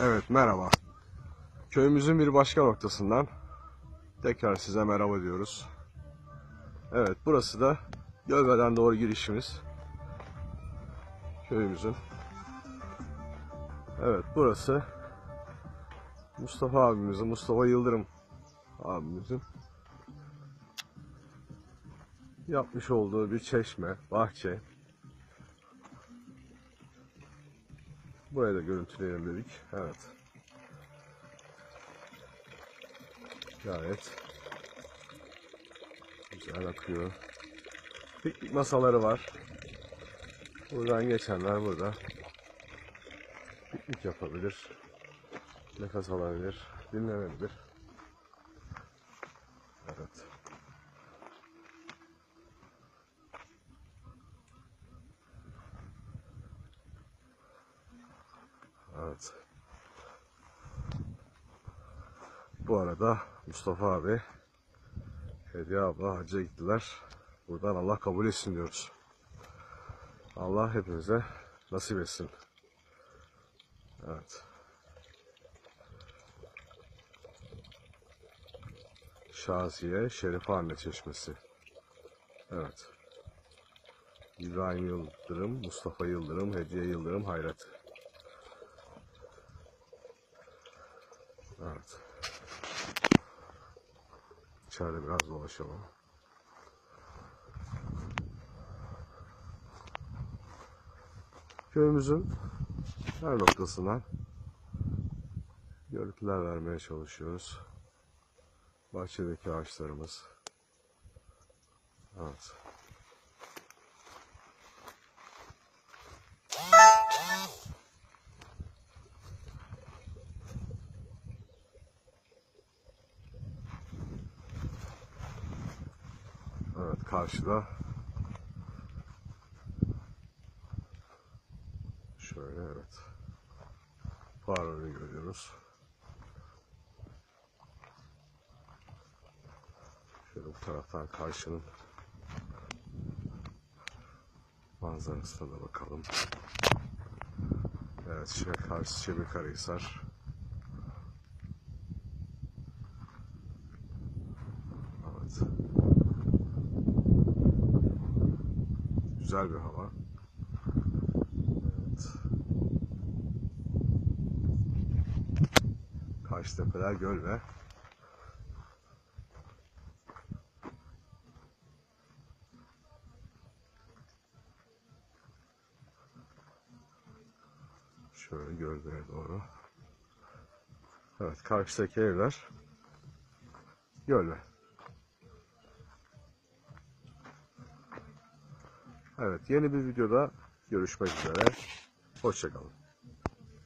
Evet merhaba. Köyümüzün bir başka noktasından tekrar size merhaba diyoruz. Evet burası da Gölve'den doğru girişimiz. Köyümüzün. Evet burası Mustafa abimizin, Mustafa Yıldırım abimizin yapmış olduğu bir çeşme, bahçe. Burayı da görüntüleyelim dedik. Evet. Gayet güzel akıyor. Piknik masaları var. Buradan geçenler burada piknik yapabilir. Nefes alabilir, dinlenebilir. Evet. Evet. Bu arada Mustafa abi, Hediye abla hacca gittiler. Buradan Allah kabul etsin diyoruz. Allah hepimize nasip etsin. Evet. Şaziye Şerife Anne Çeşmesi. Evet. İbrahim Yıldırım, Mustafa Yıldırım, Hediye Yıldırım, Hayret. Evet. İçeride biraz dolaşalım. Köyümüzün her noktasına görüntüler vermeye çalışıyoruz. Bahçedeki ağaçlarımız. Evet. Evet karşıda şöyle evet Farları görüyoruz. Şöyle bu taraftan karşının manzarasına da bakalım. Evet şey, karşı Çebekarahisar. Evet. Güzel bir hava. Evet. Karşıtepeler göl ve şöyle gölgeye doğru. Evet karşıdaki evler göl ve. Evet yeni bir videoda görüşmek üzere. Hoşçakalın.